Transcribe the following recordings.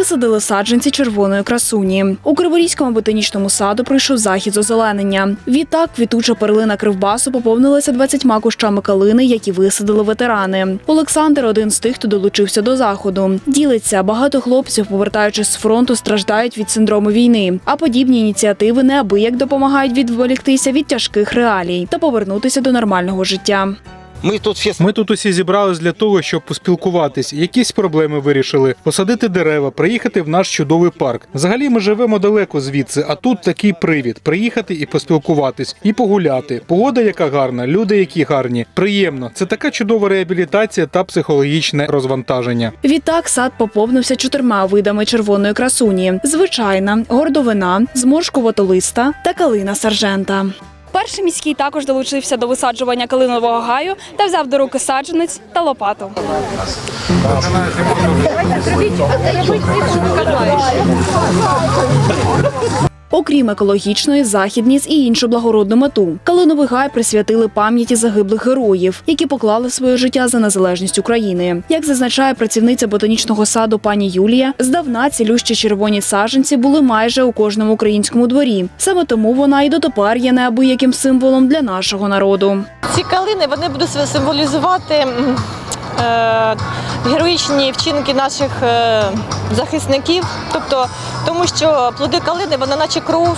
Висадили саджанці червоної красуні. У Криворізькому ботанічному саду пройшов захід з озеленення. Відтак квітуча перлина кривбасу поповнилася 20 кущами калини, які висадили ветерани. Олександр один з тих, хто долучився до заходу. Ділиться, багато хлопців, повертаючись з фронту, страждають від синдрому війни. А подібні ініціативи неабияк допомагають відволіктися від тяжких реалій та повернутися до нормального життя. Мы тут все Ми тут усі зібрались для того, щоб поспілкуватись, якісь проблеми вирішили, посадити дерева, приїхати в наш чудовий парк. Взагалі ми живемо далеко звідси, а тут такий привід приїхати і поспілкуватись, і погуляти. Погода, яка гарна, люди, які гарні. Приємно. Це така чудова реабілітація та психологічне розвантаження. Відтак сад поповнився чотирма видами червоної красуні: звичайна, гордовина, зморшкуватолиста та калина саржента. Перший міський також долучився до висаджування калинового гаю та взяв до руки саджанець та лопату. Окрім екологічної, захід ніс і іншу благородну мету. Калиновий гай присвятили пам'яті загиблих героїв, які поклали своє життя за незалежність України. Як зазначає працівниця ботанічного саду пані Юлія, здавна цілющі червоні саджанці були майже у кожному українському дворі. Саме тому вона і дотепер є неабияким символом для нашого народу. Ці калини вони будуть символізувати е, героїчні вчинки наших е, захисників. Тобто, тому що плоди калини, вони наче кров.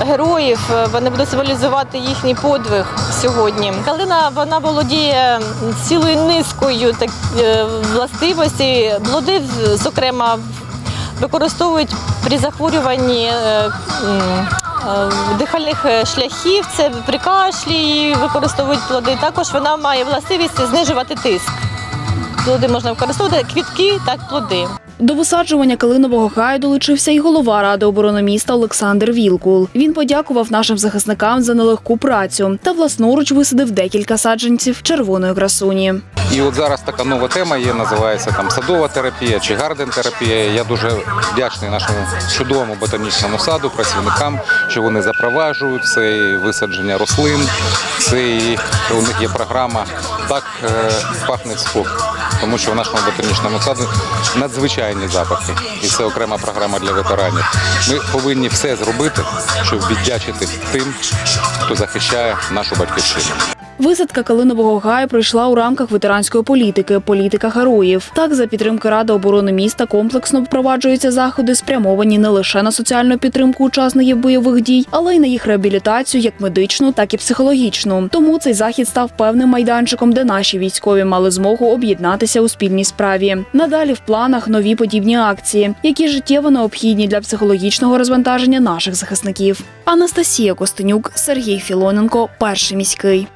Героїв е, вони будуть символізувати їхній подвиг сьогодні. Калина вона володіє цілою низкою так, е, властивостей. Плоди, зокрема, використовують при захворюванні е, дихальних шляхів, це при кашлі використовують плоди. Також вона має властивість знижувати тиск. Плоди можна використовувати квітки, так плоди. До висаджування калинового гаю долучився і голова ради оборони міста Олександр Вілкул. Він подякував нашим захисникам за нелегку працю та власноруч висадив декілька саджанців червоної красуні. І от зараз така нова тема є, називається там садова терапія чи гарден-терапія. Я дуже вдячний нашому чудовому ботанічному саду, працівникам, що вони запроваджують це висадження рослин. Це у них є програма так е, пахне сход, тому що в нашому ботанічному саду надзвичайні запахи, і це окрема програма для ветеранів. Ми повинні все зробити, щоб віддячити тим, хто захищає нашу батьківщину. Висадка калинового гаю пройшла у рамках ветеранської політики політика героїв. Так, за підтримки Ради оборони міста комплексно впроваджуються заходи, спрямовані не лише на соціальну підтримку учасників бойових дій, але й на їх реабілітацію, як медичну, так і психологічну. Тому цей захід став певним майданчиком, де наші військові мали змогу об'єднатися у спільній справі. Надалі в планах нові подібні акції, які життєво необхідні для психологічного розвантаження наших захисників. Анастасія Костенюк, Сергій Філоненко, перший міський.